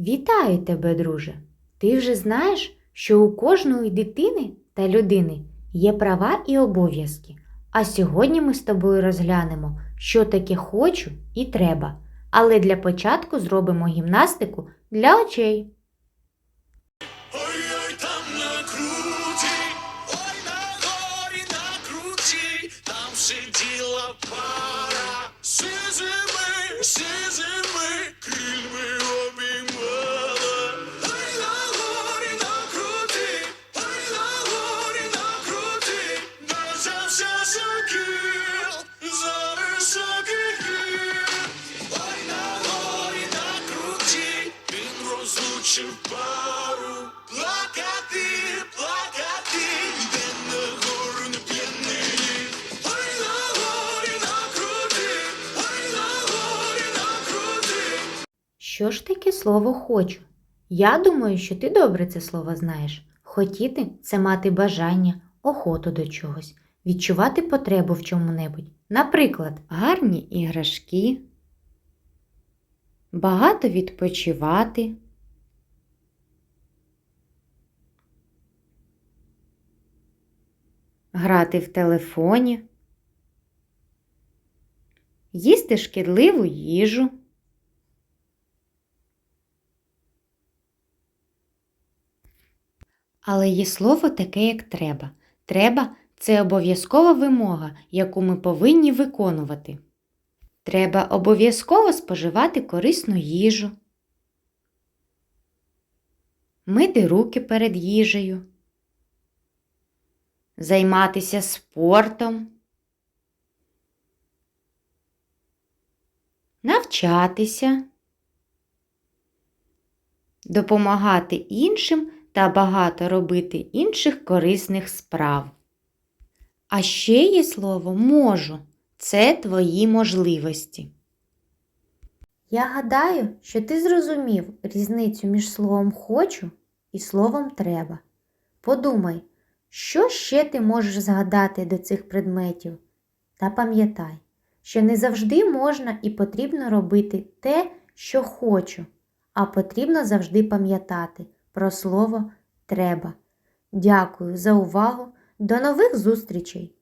Вітаю тебе, друже! Ти вже знаєш, що у кожної дитини та людини є права і обов'язки. А сьогодні ми з тобою розглянемо, що таке хочу і треба. Але для початку зробимо гімнастику для очей. Плакати, плакати. Що ж таке слово хочу? Я думаю, що ти добре це слово знаєш. Хотіти це мати бажання, охоту до чогось, відчувати потребу в чому-небудь. Наприклад, гарні іграшки, багато відпочивати. Грати в телефоні, їсти шкідливу їжу. Але є слово таке, як треба. Треба це обов'язкова вимога, яку ми повинні виконувати. Треба обов'язково споживати корисну їжу, мити руки перед їжею, займатися спортом, навчатися, допомагати іншим та багато робити інших корисних справ. А ще є слово можу це твої можливості. Я гадаю, що ти зрозумів різницю між словом хочу і словом треба. Подумай, що ще ти можеш згадати до цих предметів? Та пам'ятай, що не завжди можна і потрібно робити те, що хочу, а потрібно завжди пам'ятати про слово треба. Дякую за увагу. До нових зустрічей!